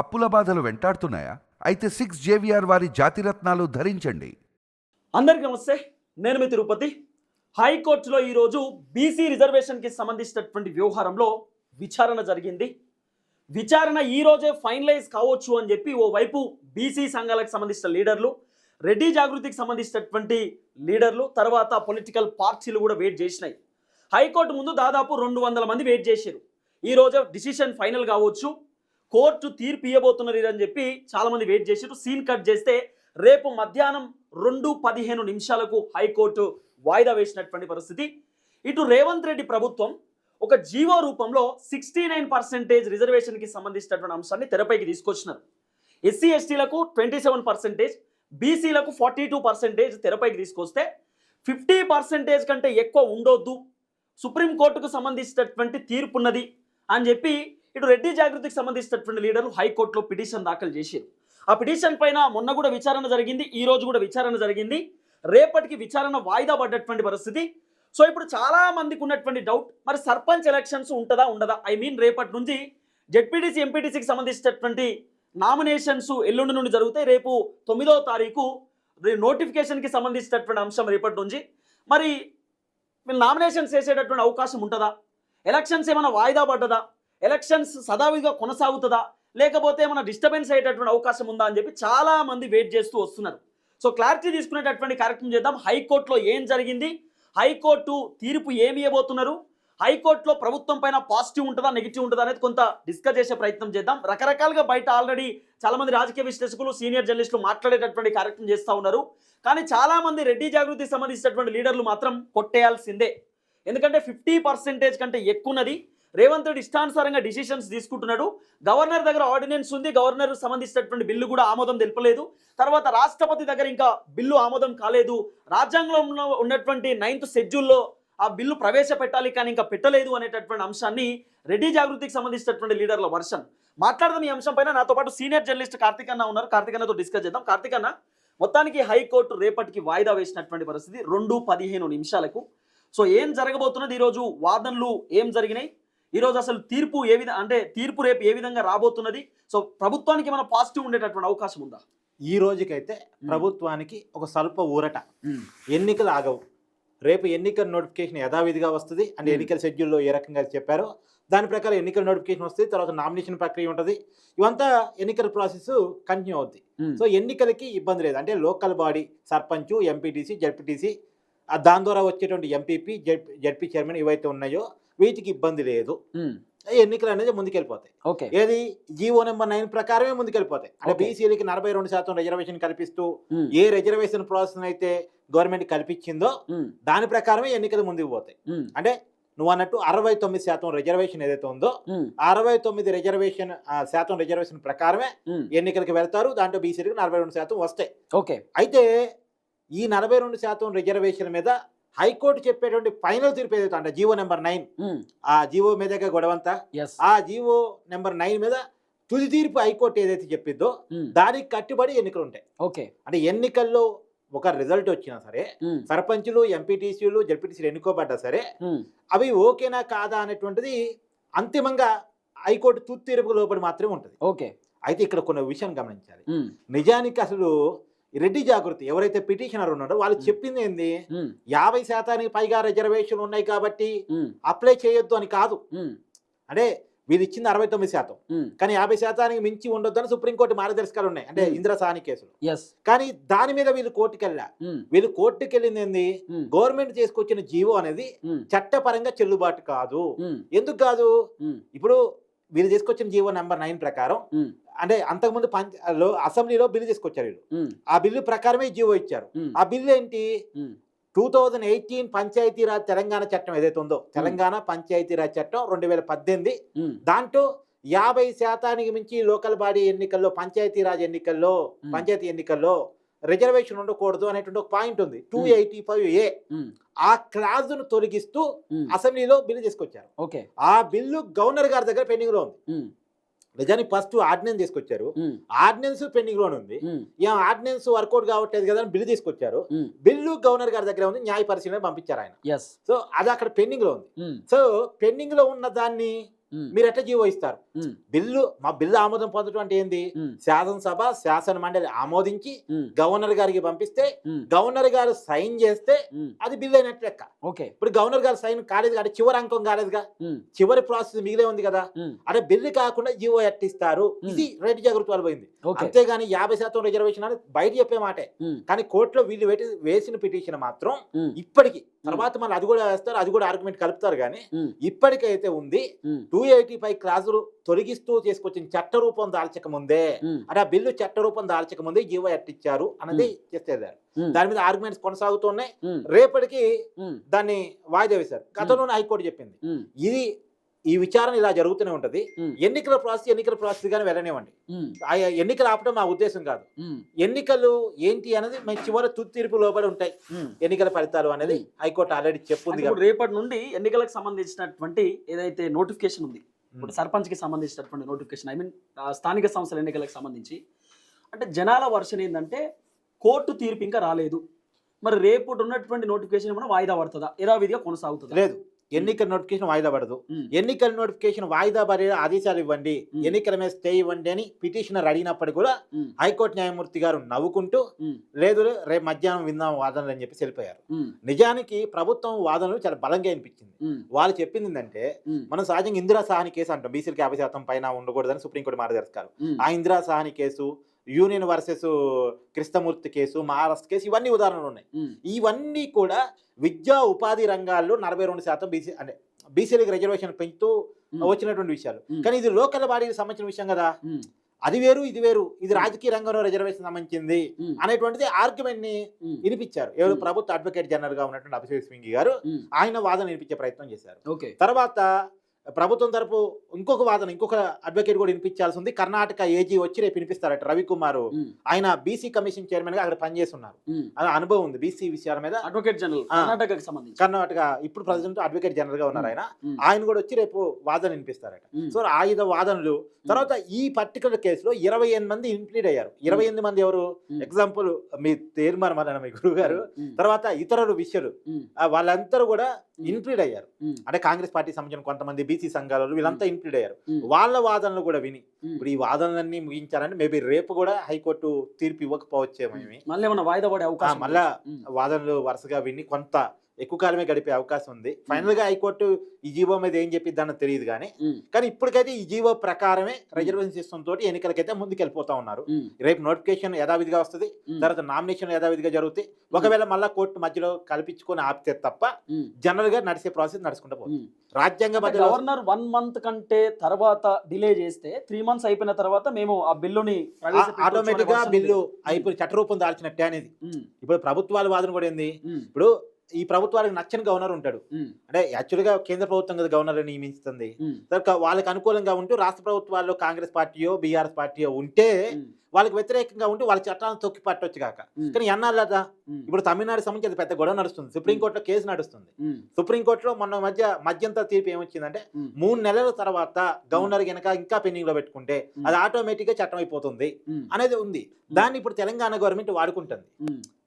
అప్పుల బాధలు వెంటాడుతున్నాయా? అయితే సిక్స్ జేవిఆర్ వారి జాతిరత్నాలు ధరించండి. అందరికీ నమస్తే నేను మీ తిరుపతి. హైకోర్టులో ఈరోజు బీసీ రిజర్వేషన్కి సంబంధించినటువంటి వ్యవహారంలో విచారణ జరిగింది. విచారణ ఈ రోజే ఫైనలైజ్ కావచ్చు అని చెప్పి ఓవైపు బీసీ సంఘాలకు సంబంధించిన లీడర్లు రెడ్డి జాగృతికి సంబంధించినటువంటి లీడర్లు తర్వాత పొలిటికల్ పార్టీలు కూడా వెయిట్ చేసినాయి. హైకోర్టు ముందు దాదాపు రెండు వందల మంది వెయిట్ చేశారు. ఈ డిసిషన్ ఫైనల్ కావచ్చు. కోర్టు తీర్పు ఇవ్వబోతున్నారు అని చెప్పి చాలామంది వెయిట్ చేశారు సీన్ కట్ చేస్తే రేపు మధ్యాహ్నం రెండు పదిహేను నిమిషాలకు హైకోర్టు వాయిదా వేసినటువంటి పరిస్థితి. ఇటు రేవంత్ రెడ్డి ప్రభుత్వం ఒక జీవో రూపంలో సిక్స్టీ నైన్ పర్సెంటేజ్ రిజర్వేషన్కి సంబంధించినటువంటి అంశాన్ని తెరపైకి తీసుకొచ్చినారు. ఎస్సీ ఎస్టీలకు ట్వంటీ సెవెన్ పర్సెంటేజ్ బీసీలకు ఫార్టీ టూ పర్సెంటేజ్ తెరపైకి తీసుకొస్తే ఫిఫ్టీ పర్సెంటేజ్ కంటే ఎక్కువ ఉండొద్దు. సుప్రీంకోర్టుకు సంబంధించినటువంటి తీర్పున్నది అని చెప్పి ఇటు రెడ్డి జాగృతికి సంబంధించినటువంటి లీడర్లు హైకోర్టులో పిటిషన్ దాఖలు చేశారు. ఆ పిటిషన్ పైన మొన్న కూడా విచారణ జరిగింది ఈ రోజు కూడా విచారణ జరిగింది. రేపటికి విచారణ వాయిదా పడ్డటువంటి పరిస్థితి. సో ఇప్పుడు చాలా మందికి ఉన్నటువంటి డౌట్ మరి సర్పంచ్ ఎలక్షన్స్ ఉంటుందా ఉండదా? ఐ మీన్ రేపటి నుంచి జెడ్పీటీసీ ఎంపీటీసీకి సంబంధించినటువంటి నామినేషన్స్ ఎల్లుండి నుండి జరుగుతాయి. రేపు తొమ్మిదవ తారీఖు నోటిఫికేషన్కి సంబంధించినటువంటి అంశం రేపటి నుంచి. మరి నామినేషన్స్ వేసేటటువంటి అవకాశం ఉంటుందా? ఎలక్షన్స్ ఏమైనా వాయిదా పడ్డదా? ఎలక్షన్స్ సదావిగా కొనసాగుతుందా? లేకపోతే ఏమైనా డిస్టర్బెన్స్ అయ్యేటటువంటి అవకాశం ఉందా అని చెప్పి చాలా మంది వెయిట్ చేస్తూ వస్తున్నారు. సో క్లారిటీ తీసుకునేటటువంటి కార్యక్రమం చేద్దాం. హైకోర్టులో ఏం జరిగింది? హైకోర్టు తీర్పు ఏమి ఇవ్వబోతున్నారు? హైకోర్టులో ప్రభుత్వం పైన పాజిటివ్ ఉంటుందా నెగిటివ్ ఉంటుందా అనేది కొంత డిస్కస్ చేసే ప్రయత్నం చేద్దాం. రకరకాలుగా బయట ఆల్రెడీ చాలా మంది రాజకీయ విశ్లేషకులు సీనియర్ జర్నలిస్టులు మాట్లాడేటటువంటి కార్యక్రమం చేస్తూ ఉన్నారు. కానీ చాలా మంది రెడ్డి జాగృతికి సంబంధించినటువంటి లీడర్లు మాత్రం కొట్టేయాల్సిందే. ఎందుకంటే ఫిఫ్టీ పర్సెంటేజ్ కంటే ఎక్కువనది రేవంత్ రెడ్డి ఇష్టానుసారంగా డిసిషన్స్ తీసుకుంటున్నాడు. గవర్నర్ దగ్గర ఆర్డినెన్స్ ఉంది. గవర్నర్ సంబంధించినటువంటి బిల్లు కూడా ఆమోదం తెలపలేదు. తర్వాత రాష్ట్రపతి దగ్గర ఇంకా బిల్లు ఆమోదం కాలేదు. రాజ్యాంగంలో ఉన్నటువంటి నైన్త్ షెడ్యూల్లో ఆ బిల్లు ప్రవేశపెట్టాలి కానీ ఇంకా పెట్టలేదు అనేటటువంటి అంశాన్ని రెడ్డి జాగృతికి సంబంధించినటువంటి లీడర్ల వర్షన్. మాట్లాడదాం ఈ అంశం పైన. నాతో పాటు సీనియర్ జర్నలిస్ట్ కార్తిక్ అన్న ఉన్నారు. కార్తిక్ అన్నతో డిస్కస్ చేద్దాం. కార్తిక్ అన్న మొత్తానికి హైకోర్టు రేపటికి వాయిదా వేసినటువంటి పరిస్థితి. రెండు పదిహేను నిమిషాలకు. సో ఏం జరగబోతున్నది ఈరోజు? వాదనలు ఏం జరిగినాయి? ఈరోజు అసలు తీర్పు ఏ విధంగా అంటే తీర్పు రేపు ఏ విధంగా రాబోతున్నది? సో ప్రభుత్వానికి ఏమైనా పాజిటివ్ ఉండేటటువంటి అవకాశం ఉందా? ఈ రోజుకైతే ప్రభుత్వానికి ఒక స్వల్ప ఊరట. ఎన్నికలు ఆగవు. రేపు ఎన్నికల నోటిఫికేషన్ యథావిధిగా వస్తుంది. అంటే. ఎన్నికల షెడ్యూల్లో ఏ రకంగా చెప్పారో దాని ప్రకారం ఎన్నికల నోటిఫికేషన్ వస్తుంది. తర్వాత నామినేషన్ ప్రక్రియ ఉంటుంది. ఇవంతా ఎన్నికల ప్రాసెస్ కంటిన్యూ అవుద్ది. సో ఎన్నికలకి ఇబ్బంది లేదు. అంటే local body sarpanch MPTC ZPTC దాని ద్వారా వచ్చేటువంటి ఎంపీపీ జడ్ జడ్పీ చైర్మన్ ఏవైతే ఉన్నాయో వీటికి ఇబ్బంది లేదు. ఎన్నికలు అనేది ముందుకెళ్ళిపోతాయి. ఓకే. ఏది? జీవో నెంబర్ నైన్ ప్రకారమే ముందుకెళ్ళిపోతాయి. అంటే. బీసీలకి నలభై రెండు శాతం రిజర్వేషన్ కల్పిస్తూ ఏ రిజర్వేషన్ ప్రాసెస్ అయితే గవర్నమెంట్ కల్పించిందో దాని ప్రకారమే ఎన్నికలు ముందుకు పోతాయి. అంటే నువ్వు అన్నట్టు అరవై తొమ్మిది శాతం రిజర్వేషన్ ఏదైతే ఉందో అరవై తొమ్మిది రిజర్వేషన్ ఆ, శాతం రిజర్వేషన్ ప్రకారమే ఎన్నికలకు వెళ్తారు. దాంట్లో బీసీలకు నలభై రెండు శాతం వస్తాయి. ఓకే. అయితే ఈ నలభై రెండు శాతం రిజర్వేషన్ మీద హైకోర్టు చెప్పేటువంటి ఫైనల్ తీర్పు ఏదైతే అంటే జీవో నెంబర్ నైన్. ఆ జీవో మీదగా గొడవంతా. ఆ జీవో నెంబర్ నైన్ మీద తుది తీర్పు హైకోర్టు ఏదైతే చెప్పిందో దానికి కట్టుబడి ఎన్నికలు ఉంటాయి. ఓకే. అంటే ఎన్నికల్లో ఒక రిజల్ట్ వచ్చినా సరే సర్పంచులు ఎంపీటీసీలు జడ్పీటీసీలు ఎన్నుకోబడ్డా సరే అవి ఓకేనా కాదా అనేటువంటిది అంతిమంగా హైకోర్టు తుది తీర్పుకు లోపడి మాత్రమే ఉంటుంది. ఓకే. అయితే ఇక్కడ కొన్ని విషయం గమనించాలి. నిజానికి అసలు రెడ్డి జాగృతి ఎవరైతే పిటిషనర్ ఉన్నారో వాళ్ళు చెప్పింది ఏంది? యాభై శాతానికి పైగా రిజర్వేషన్ ఉన్నాయి కాబట్టి అప్లై చేయొద్దు అని కాదు. అంటే వీళ్ళు ఇచ్చింది అరవై తొమ్మిది శాతం. కానీ యాభై శాతానికి మించి ఉండొద్దు అని సుప్రీంకోర్టు మార్గదర్శకాలు ఉన్నాయి. అంటే Hmm. ఇంద్రసాని కేసులో కానీ దాని మీద వీళ్ళు కోర్టుకు వెళ్ళా. వీళ్ళు కోర్టుకు వెళ్ళింది ఏంది? గవర్నమెంట్ చేసుకొచ్చిన జీవో అనేది చట్టపరంగా చెల్లుబాటు కాదు. ఎందుకు కాదు? ఇప్పుడు వీళ్ళు తీసుకొచ్చిన జీవో నెంబర్ నైన్ ప్రకారం అంటే అంతకుముందు పంచ అసెంబ్లీలో బిల్లు తీసుకొచ్చారు వీళ్ళు. ఆ బిల్లు ప్రకారమే జీవో ఇచ్చారు. ఆ బిల్లు ఏంటి? Two thousand eighteen Panchayati Raj Telangana చట్టం ఏదైతే ఉందో తెలంగాణ పంచాయతీరాజ్ చట్టం రెండు వేల పద్దెనిమిది దాంట్లో యాభై శాతానికి మించి లోకల్ బాడీ ఎన్నికల్లో పంచాయతీరాజ్ ఎన్నికల్లో పంచాయతీ ఎన్నికల్లో రిజర్వేషన్ ఉండకూడదు అనేటువంటి ఒక పాయింట్ ఉంది. Two eighty five A. ఆ క్లాజ్ను తొలగిస్తూ అసెంబ్లీలో బిల్లు తీసుకొచ్చారు. ఓకే. ఆ బిల్లు గవర్నర్ గారి దగ్గర పెండింగ్లో ఉంది నిజానికి ఫస్ట్ ఆర్డినెన్స్ తీసుకొచ్చారు. ఆర్డినెన్స్ పెండింగ్లోనే ఉంది. ఈ ఆర్డినెన్స్ వర్కౌట్ కావట్లేదు కదా అని బిల్లు తీసుకొచ్చారు. బిల్లు గవర్నర్ గారి దగ్గర ఉంది న్యాయ పరిశీలన పంపించారు ఆయన. సో అది అక్కడ పెండింగ్లో ఉంది. సో పెండింగ్లో ఉన్న దాన్ని మీరు ఎట్లా జీవో ఇస్తారు? బిల్లు మా బిల్లు ఆమోదం పొందడం అంటే ఏంది? శాసనసభ శాసన మండలి ఆమోదించి గవర్నర్ గారికి పంపిస్తే గవర్నర్ గారు సైన్ చేస్తే అది బిల్లు అయినట్టు లెక్క. ఓకే. ఇప్పుడు గవర్నర్ గారు సైన్ కాలేదు కాబట్టి చివరి అంకం కాలేదుగా? చివరి ప్రాసెస్ మిగిలే ఉంది కదా? అంటే బిల్లు కాకుండా జీవో ఎట్టిస్తారు. ఇది రైతు వాళ్ళు పోయింది. అంతేగాని యాభై శాతం రిజర్వేషన్ అని బయట చెప్పే మాటే. కానీ కోర్టులో వీళ్ళు వేసిన పిటిషన్ మాత్రం ఇప్పటికి. తర్వాత మళ్ళీ అది కూడా వేస్తారు అది కూడా ఆర్గ్యుమెంట్ కలుపుతారు కానీ ఇప్పటికైతే ఉంది ఉమ్, టూ ఎయిటీ ఫైవ్ క్లాసులు తొలగిస్తూ తీసుకొచ్చిన చట్ట రూపం దాల్చక ముందే అంటే ఆ బిల్లు చట్ట రూపం దాల్చక ముందే జీవో ఎట్టిచ్చారు అన్నది చేసేదారు దాని మీద ఆర్గ్యుమెంట్స్ కొనసాగుతున్నాయి రేపటికి దాన్ని వాయిదా వేశారు. గతంలోనే హైకోర్టు చెప్పింది. ఇది ఈ విచారణ ఇలా జరుగుతూనే ఉంటది. ఎన్నికల ప్రాసెస్ ఎన్నికల ప్రాసెస్ కానీ వెళ్ళనివ్వండి ఎన్నికలు ఆపడం మా ఉద్దేశం కాదు. ఎన్నికలు ఏంటి అనేది మేము చివరి తుది తీర్పు లోబడి ఉంటాయి. ఎన్నికల ఫలితాలు అనేది హైకోర్టు ఆల్రెడీ చెప్పుంది రేపటి నుండి ఎన్నికలకు సంబంధించినటువంటి ఏదైతే నోటిఫికేషన్ ఉంది ఇప్పుడు సర్పంచ్కి సంబంధించినటువంటి నోటిఫికేషన్ ఐ మీన్ స్థానిక సంస్థల ఎన్నికలకు సంబంధించి. అంటే జనాల వర్షన్ ఏంటంటే కోర్టు తీర్పు ఇంకా రాలేదు. మరి రేపు ఉన్నటువంటి నోటిఫికేషన్ ఏమైనా వాయిదా పడుతుందా? యథావిధిగా కొనసాగుతుందా? లేదు. ఎన్నికల నోటిఫికేషన్ వాయిదా పడదు. ఎన్నికల నోటిఫికేషన్ వాయిదా పడే ఆదేశాలు ఇవ్వండి. ఎన్నికల మీద స్టే ఇవ్వండి అని పిటిషనర్ అడిగినప్పుడు కూడా హైకోర్టు న్యాయమూర్తి గారు నవ్వుకుంటూ లేదు రేపు మధ్యాహ్నం విందాం వాదనలు అని చెప్పి వెళ్ళిపోయారు. నిజానికి ప్రభుత్వం వాదనలు చాలా బలంగా అనిపించింది వాళ్ళు చెప్పింది ఏంటంటే మనం సహజంగా ఇందిరా సాహని కేసు అంటాం. బీసీలకు యాభై శాతం పైన ఉండకూడదని సుప్రీంకోర్టు మార్గదర్శకాలు. ఆ Indira Sawhney case union versus Krishnamurthy case Maharashtra case ఇవన్నీ ఉదాహరణలు ఉన్నాయి. ఇవన్నీ కూడా విద్యా ఉపాధి రంగాల్లో నలభై రెండు శాతం బీసీ అంటే బీసీలకు రిజర్వేషన్ పెంచుతూ వచ్చినటువంటి విషయాలు. కానీ ఇది లోకల్ బాడీకి సంబంధించిన విషయం కదా. అది వేరు ఇది వేరు. ఇది రాజకీయ రంగంలో రిజర్వేషన్ సంబంధించింది అనేటువంటిది ఆర్గ్యుమెంట్ని వినిపించారు. ఎవరు. ప్రభుత్వ అడ్వకేట్ జనరల్గా ఉన్నటువంటి అభిషేక్ స్వింగి గారు ఆయన వాదన వినిపించే ప్రయత్నం చేశారు. ఓకే. తర్వాత ప్రభుత్వం తరపు ఇంకొక వాదన ఇంకొక అడ్వకేట్ కూడా వినిపించాల్సి ఉంది. కర్ణాటక ఏజీ వచ్చి రేపు వినిపిస్తారట రవికుమార్. ఆయన బీసీ కమిషన్ చైర్మన్గా అక్కడ పనిచేస్తున్నారు. అనుభవం ఉంది బీసీ విషయాల మీద. అడ్వకేట్ జనరల్ ఆ. కర్ణాటకకి సంబంధించి. కర్ణాటక ఇప్పుడు ప్రజెంట్ అడ్వకేట్ జనరల్గా ఉన్నారు ఆయన. ఆయన కూడా వచ్చి రేపు వాదన వినిపిస్తారట. సో ఆయుధ వాదనలు. తర్వాత ఈ పర్టికులర్ కేసులో ఇరవై ఎనిమిది మంది ఇంప్లీడ్ అయ్యారు. ఇరవై ఎనిమిది మంది ఎవరు? ఎగ్జాంపుల్ మీ తీర్మానం మీ గురువు గారు తర్వాత ఇతరులు విషయాలు. వాళ్ళందరూ కూడా ఇంప్లీడ్ అయ్యారు. అంటే కాంగ్రెస్ పార్టీ సంబంధించిన కొంతమంది బీసీ సంఘాలు వీళ్ళంతా ఇంప్లీడ్ అయ్యారు. వాళ్ళ వాదనలు కూడా విని. ఇప్పుడు ఈ వాదనలన్నీ ముగించారంటే మేబీ రేపు కూడా హైకోర్టు తీర్పు ఇవ్వకపోవచ్చేమో ఇవి. మళ్ళీ ఏమైనా వాయిదా పడే అవకాశం మళ్ళా వాదనలు వరుసగా విని కొంత ఎక్కువ కాలమే గడిపే అవకాశం ఉంది. ఫైనల్గా హైకోర్టు ఈ జీవో మీద ఏం చెప్పిద్దానో తెలియదు కానీ కానీ ఇప్పటికైతే ఈ జీవో ప్రకారమే రిజర్వేషన్ సిస్టమ్ తోటి ఎన్నికలకైతే ముందుకు వెళ్ళిపోతా ఉన్నారు రేపు నోటిఫికేషన్ యథావిధిగా వస్తుంది తర్వాత నామినేషన్ యథావిధిగా జరుగుతాయి. ఒకవేళ మళ్ళా కోర్టు మధ్యలో కల్పించుకొని ఆపితే తప్ప జనరల్గా నడిచే ప్రాసెస్ నడుచుకుంటూ పోతుంది. రాజ్యాంగ గవర్నర్ వన్ మంత్ కంటే తర్వాత డిలే చేస్తే త్రీ మంత్స్ అయిపోయిన తర్వాత మేము ఆ బిల్లుని ఆటోమేటిక్గా బిల్లు అయిపోయి చట్టరూపం దాల్చినట్టే అనేది. ఇప్పుడు ప్రభుత్వాల వాదన కూడా ఏంది? ఇప్పుడు ఈ ప్రభుత్వాలకు నచ్చని గవర్నర్ ఉంటాడు. అంటే యాక్చువల్గా కేంద్ర ప్రభుత్వం కదా గవర్నర్ నియమిస్తుంది. వాళ్ళకి అనుకూలంగా ఉంటూ రాష్ట్ర ప్రభుత్వాల్లో కాంగ్రెస్ పార్టీయో బీఆర్ఎస్ పార్టీయో ఉంటే వాళ్ళకి వ్యతిరేకంగా ఉంటే వాళ్ళ చట్టాలను తొక్కి పట్టొచ్చు కాక. కానీ ఎన్నాళ్ళదా ఇప్పుడు తమిళనాడు సంబంధించి అది పెద్ద గొడవ నడుస్తుంది. సుప్రీంకోర్టులో కేసు నడుస్తుంది. సుప్రీంకోర్టులో మొన్న మధ్య మధ్యంతర తీర్పు ఏమొచ్చిందంటే మూడు నెలల తర్వాత గవర్నర్ గనక ఇంకా పెండింగ్లో పెట్టుకుంటే అది ఆటోమేటిక్గా చట్టం అయిపోతుంది అనేది ఉంది. దాన్ని ఇప్పుడు తెలంగాణ గవర్నమెంట్ వాడుకుంటుంది.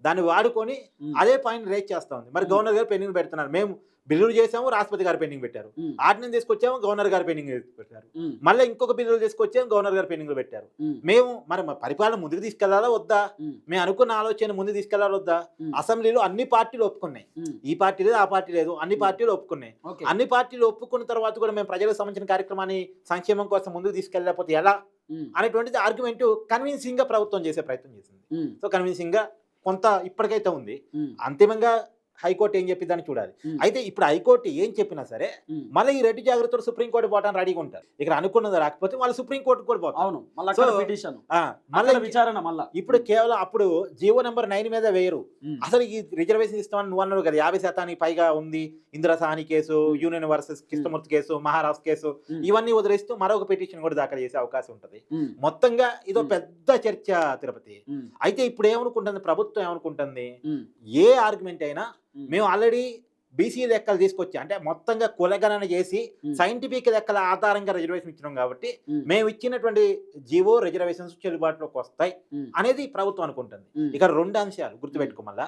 దాన్ని వాడుకొని అదే పాయింట్ రేట్ చేస్తా ఉంది. మరి. గవర్నర్ గారు పెండింగ్ పెడుతున్నారు. మేము బిల్లులు చేసాము రాష్ట్రపతి గారు పెండింగ్ పెట్టారు. ఆర్డినెన్స్ తీసుకొచ్చాము గవర్నర్ గారు పెండింగ్ పెట్టారు మళ్ళీ ఇంకొక బిల్లులు తీసుకొచ్చాము గవర్నర్ గారు పెండింగ్ పెట్టారు. మేము. మరి పరిపాలన ముందుకు తీసుకెళ్ళాలా వద్దా? మేము. అనుకున్న ఆలోచన ముందుకు తీసుకెళ్ళాలా వద్దా? అసెంబ్లీలో అన్ని పార్టీలు ఒప్పుకున్నాయి. ఈ పార్టీ లేదు ఆ పార్టీ లేదు అన్ని పార్టీలు ఒప్పుకున్నాయి. అన్ని పార్టీలు ఒప్పుకున్న తర్వాత కూడా మేము ప్రజలకు సంబంధించిన కార్యక్రమాన్ని సంక్షేమం కోసం ముందుకు తీసుకెళ్ళకపోతే ఎలా? అనేటువంటిది ఆర్గ్యుమెంట్ కన్విన్సింగ్గా ప్రభుత్వం చేసే ప్రయత్నం చేసింది. సో కన్విన్సింగ్గా కొంత ఇప్పటికైతే ఉంది. అంతిమంగా హైకోర్టు ఏం చెప్పిద్దని చూడాలి. అయితే ఇప్పుడు హైకోర్టు ఏం చెప్పినా సరే మళ్ళీ ఈ రెడ్డి జాగ్రత్తలు సుప్రీంకోర్టు పోవడానికి రెడీగా ఉంటారు. ఇక్కడ అనుకున్నది రాకపోతే వాళ్ళు సుప్రీంకోర్టు కూడా పోతారు. అవును మళ్ళీ విచారణ మళ్ళా. ఇప్పుడు కేవలం అప్పుడు జీవో నెంబర్ నైన్ మీద వేయరు. అసలు ఈ రిజర్వేషన్ ఇస్తామని నువ్వు అన్నావు కదా యాభై శాతానికి పైగా ఉంది Indira Sawhney case union versus Krishnamurthy case Maharashtra case ఇవన్నీ వదిలేస్తూ మరొక పిటిషన్ కూడా దాఖలు చేసే అవకాశం ఉంటుంది. మొత్తంగా ఇదో. పెద్ద చర్చ తిరుపతి. అయితే ఇప్పుడు ఏమనుకుంటుంది ప్రభుత్వం ఏమనుకుంటుంది? ఏ ఆర్గ్యుమెంట్ అయినా మేము ఆల్రెడీ బీసీ లెక్కలు తీసుకొచ్చి అంటే మొత్తంగా కులగణన చేసి. సైంటిఫిక్ లెక్కల ఆధారంగా రిజర్వేషన్ ఇచ్చినాం కాబట్టి. మేము ఇచ్చినటువంటి జీవో రిజర్వేషన్స్ చెల్లుబాటులోకి వస్తాయి. అనేది ప్రభుత్వం అనుకుంటుంది. ఇక్కడ రెండు అంశాలు గుర్తుపెట్టుకోమల్లా.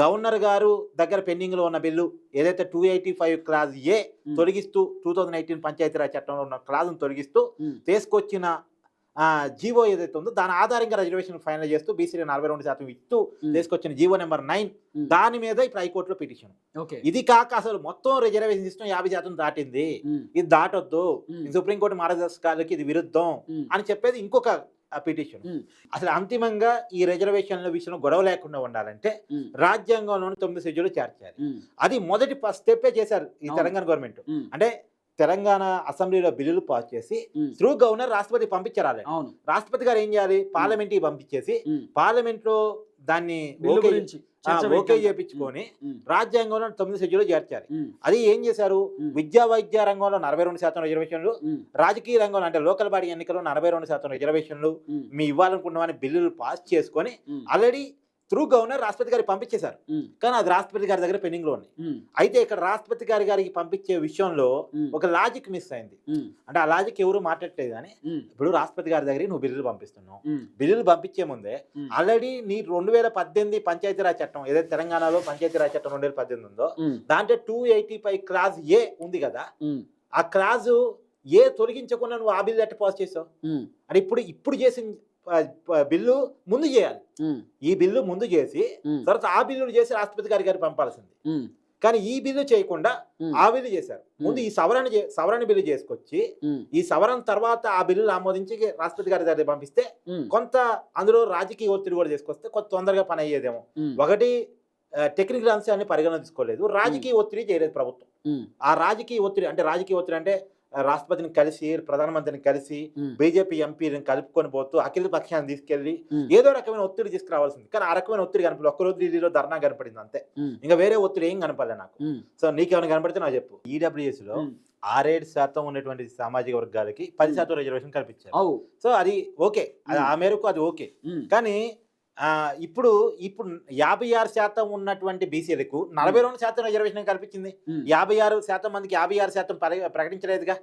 గవర్నర్ గారు దగ్గర పెండింగ్లో ఉన్న బిల్లు ఏదైతే two eighty five clause A. తొలగిస్తూ టూ థౌజండ్ ఎయిటీన్ పంచాయతీరాజ్ చట్టంలో ఉన్న క్లాజ్ను తొలగిస్తూ. తీసుకొచ్చిన జీవో ఏదైతే ఉందో దాని ఆధారంగా రిజర్వేషన్ ఫైనల్ చేస్తూ బీసీలో నలభై రెండు శాతం ఇస్తూ. తీసుకొచ్చిన జీవో నెంబర్ నైన్. దాని మీద ఇప్పుడు హైకోర్టులో పిటిషన్ ఓకే ఇది కాక అసలు మొత్తం రిజర్వేషన్ సిస్టమ్ యాభై శాతం దాటింది. ఇది దాటొద్దు సుప్రీంకోర్టు మార్గదర్శకాలకి ఇది విరుద్ధం. అని చెప్పేది ఇంకొక పిటిషన్. అసలు అంతిమంగా ఈ రిజర్వేషన్ల విషయంలో గొడవ లేకుండా ఉండాలంటే. రాజ్యాంగంలోని తొమ్మిది షెడ్యూల్ చేర్చాలి. అది మొదటి స్టెప్పే చేశారు ఈ. తెలంగాణ గవర్నమెంట్. అంటే తెలంగాణ అసెంబ్లీలో బిల్లులు పాస్ చేసి. త్రూ గవర్నర్ రాష్ట్రపతి పంపించారు. అవును రాష్ట్రపతి గారు ఏం చేయాలి పార్లమెంట్ పంపించేసి. పార్లమెంట్లో దాన్ని ఓకే. చేపించుకొని. రాజ్యాంగంలో తొమ్మిది షెడ్యూల్ చేర్చారు. అది ఏం చేశారు. విద్యా వైద్య రంగంలో నలభై రెండు శాతం రిజర్వేషన్లు. రాజకీయ రంగంలో అంటే లోకల్ బాడీ ఎన్నికల్లో నలభై రెండు శాతం రిజర్వేషన్లు. మీ ఇవ్వాలనుకున్నామని బిల్లులు పాస్ చేసుకొని. ఆల్రెడీ త్రూ గవర్నర్ రాష్ట్రపతి గారికి పంపించేశారు. కానీ అది రాష్ట్రపతి గారి దగ్గర పెండింగ్లో ఉమ్. అయితే ఇక్కడ రాష్ట్రపతి గారి గారికి పంపించే విషయంలో. ఒక లాజిక్ మిస్ అయింది. అంటే ఆ లాజిక్ ఎవరు మాట్లాడలేదు కానీ. ఇప్పుడు రాష్ట్రపతి గారి దగ్గరికి నువ్వు బిల్లులు పంపిస్తున్నావు. బిల్లులు పంపించే ముందే. ఆల్రెడీ నీ రెండు వేల పద్దెనిమిది పంచాయతీరాజ్ చట్టం ఏదైతే తెలంగాణలో పంచాయతీరాజ్ చట్టం రెండు వేల పద్దెనిమిది ఉందో. దాంట్లో two eighty five clause A ఉంది కదా. ఆ క్లాజు ఏ తొలగించకుండా నువ్వు ఆ బిల్లు ఎట్ట పాస్ చేసావు. అంటే ఇప్పుడు ఇప్పుడు చేసిన ప- బిల్లు ముందు చేయాలి. ఈ బిల్లు ముందు చేసి. తర్వాత ఆ బిల్లులు చేసి రాష్ట్రపతి గారి గారికి పంపాల్సింది. కానీ ఈ బిల్లు చేయకుండా. ఆ బిల్లు చేశారు ముందు ఈ సవరణ సవరణ బిల్లు చేసుకొచ్చి. ఈ సవరణ తర్వాత ఆ బిల్లులు ఆమోదించి రాష్ట్రపతి గారి దగ్గర పంపిస్తే. కొంత అందులో రాజకీయ ఒత్తిడి కూడా చేసుకొస్తే కొంత తొందరగా పని అయ్యేదేమో. ఒకటి టెక్నికల్ అంశాన్ని పరిగణన తీసుకోలేదు రాజకీయ ఒత్తిడి చేయలేదు ప్రభుత్వం. ఆ రాజకీయ ఒత్తిడి అంటే రాజకీయ ఒత్తిడి అంటే రాష్ట్రపతిని కలిసి ప్రధానమంత్రిని కలిసి. బీజేపీ ఎంపీలను కలుపుకొని పోతూ అఖిల పక్షాన్ని తీసుకెళ్ళి. ఏదో రకమైన ఒత్తిడి తీసుకురావాల్సింది కానీ ఆ రకమైన ఒత్తిడి కనపడలేదు ఒక్కరోజు ఢిల్లీలో ధర్నా కనపడింది అంతే. ఇంకా వేరే ఒత్తిడి ఏం కనపడలే నాకు. సో నీకేమైనా కనపడితే నాకు చెప్పు ఈడబ్ల్యూఎస్లో. ఆరేడు శాతం ఉన్నటువంటి సామాజిక వర్గాలకి పది శాతం రిజర్వేషన్ కల్పించారు సో అది ఓకే అది ఆ మేరకు అది ఓకే. కానీ ఇప్పుడు ఇప్పుడు యాభై ఆరు శాతం ఉన్నటువంటి బీసీలకు నలభై రెండు శాతం రిజర్వేషన్ కల్పించింది. యాభై ఆరు శాతం మందికి యాభై ఆరు శాతం పరి- ప్రకటించలేదుగా.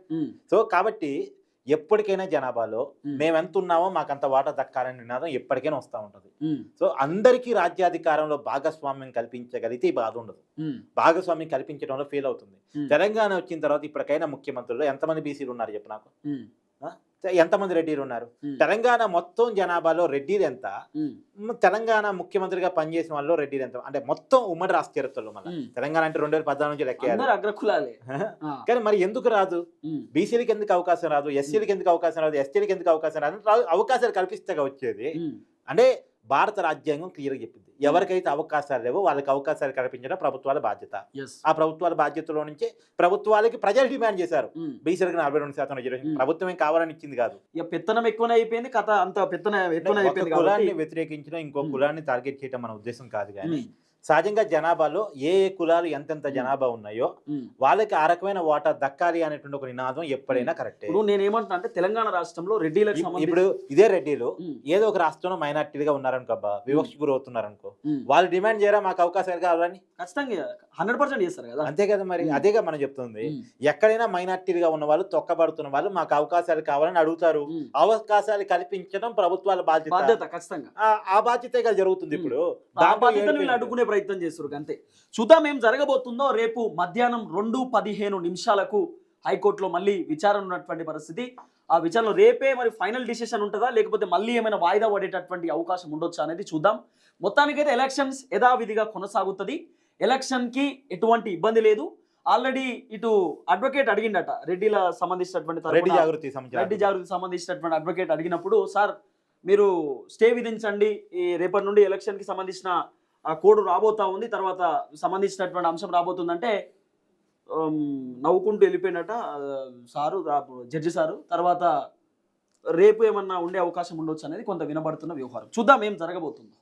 సో కాబట్టి ఎప్పటికైనా జనాభాలో ఉమ్. మేము ఎంత ఉన్నామో మాకు అంత వాటా దక్కాలని నినాదం ఎప్పటికైనా వస్తూ ఉంటుంది. సో అందరికీ రాజ్యాధికారంలో భాగస్వామ్యం కల్పించగలిగితే బాధ ఉండదు. భాగస్వామ్యం కల్పించడంలో ఫెయిల్ అవుతుంది. తెలంగాణ వచ్చిన తర్వాత ఇప్పటికైనా ముఖ్యమంత్రుల్లో ఎంతమంది బీసీలు ఉన్నారు చెప్పు నాకు. ఎంతమంది రెడ్డిలు ఉన్నారు. తెలంగాణ మొత్తం జనాభాలో రెడ్డిలు ఎంత? తెలంగాణ ముఖ్యమంత్రిగా పనిచేసిన వాళ్ళు రెడ్డిలు ఎంత? అంటే మొత్తం ఉమ్మడి రాష్ట్ర చరిత్రలో మన. తెలంగాణ అంటే రెండు వేల పద్నాలుగు నుంచి లెక్కేయాలి. అగ్రకులాలే. కానీ మరి ఎందుకు రాదు. బీసీలకి ఎందుకు అవకాశం రాదు? ఎస్సీలకి ఎందుకు అవకాశం రాదు? ఎస్టీలకి ఎందుకు అవకాశం రాదు? అవకాశాలు కల్పిస్తే వచ్చేది. అంటే భారత రాజ్యాంగం క్లియర్గా చెప్పింది ఎవరికైతే అవకాశాలు లేవో వాళ్ళకి అవకాశాలు కల్పించడం ప్రభుత్వాల బాధ్యత. ఆ ప్రభుత్వాల బాధ్యతలో నుంచి ప్రభుత్వాలకి ప్రజలు డిమాండ్ చేశారు. బీసీలకు నలభై రెండు శాతం. ప్రభుత్వం ఏం కావాలని ఇచ్చింది కాదు ఇక పెత్తనం ఎక్కువనే అయిపోయింది కథ అంత పెత్తనం ఎక్కువనే ఒక అయిపోయింది కులాన్ని వ్యతిరేకించడం ఇంకో. కులాన్ని టార్గెట్ చేయడం మన ఉద్దేశం కాదు కానీ. సహజంగా జనాభాలో ఏ ఏ కులాలు ఎంతెంత జనాభా ఉన్నాయో. వాళ్ళకి ఆ రకమైన వాటా దక్కాలి అనేటువంటి ఒక నినాదం ఎప్పుడైనా కరెక్టే ఇప్పుడు నేను ఏమంటున్నా అంటే తెలంగాణ రాష్ట్రంలో రెడ్డిలకు సంబంధించి ఇప్పుడు ఇదే రెడ్డిలు. ఏదో ఒక రాష్ట్రంలో మైనార్టీలుగా ఉన్నారనుకో అబ్బా వివక్ష గురి అవుతున్నారనుకో ఉమ్. వాళ్ళు డిమాండ్ చేయరా మాకు అవకాశాలు కావాలని ఖచ్చితంగా హండ్రెడ్ పర్సెంట్ చేస్తారు కదా అంతే కదా మరి. అదేగా మనం చెప్తుంది. ఎక్కడైనా మైనార్టీలుగా ఉన్న వాళ్ళు తొక్కబడుతున్న వాళ్ళు మాకు అవకాశాలు కావాలని అడుగుతారు. అవకాశాలు కల్పించడం ప్రభుత్వాల బాధ్యత బాధ్యత ఖచ్చితంగా ఆ- బాధ్యతగా జరుగుతుంది. ఇప్పుడు అడ్డుకునే ప్రయత్నం చేస్తారు అంతే. చూద్దాం ఏం జరగబోతుందో. రేపు మధ్యాహ్నం రెండు పదిహేను నిమిషాలకు హైకోర్టులో మళ్ళీ విచారణ ఉన్నటువంటి పరిస్థితి. ఆ విచారణలో రేపే మరి ఫైనల్ డిసిషన్ ఉంటుందా? లేకపోతే మళ్ళీ ఏమైనా వాయిదా పడేటటువంటి అవకాశం ఉండొచ్చా అనేది చూద్దాం. మొత్తానికైతే ఎలక్షన్స్ యథావిధిగా కొనసాగుతుంది. ఎలక్షన్కి ఎటువంటి ఇబ్బంది లేదు. ఆల్రెడీ ఇటు అడ్వకేట్ అడిగిండట రెడ్డిల సంబంధించినటువంటి రెడ్డి జాగృతి రెడ్డి జాగృతికి సంబంధించినటువంటి అడ్వకేట్ అడిగినప్పుడు సార్ మీరు స్టే విధించండి. ఈ రేపటి నుండి ఎలక్షన్కి సంబంధించిన ఆ కోడ్ రాబోతా ఉంది తర్వాత సంబంధించినటువంటి అంశం రాబోతుందంటే నవ్వుకుంటూ వెళ్ళిపోయినట సారు జడ్జి సారు తర్వాత రేపు ఏమన్నా ఉండే అవకాశం ఉండొచ్చు అనేది కొంత వినబడుతున్న వ్యవహారం. చూద్దాం ఏం జరగబోతుందో.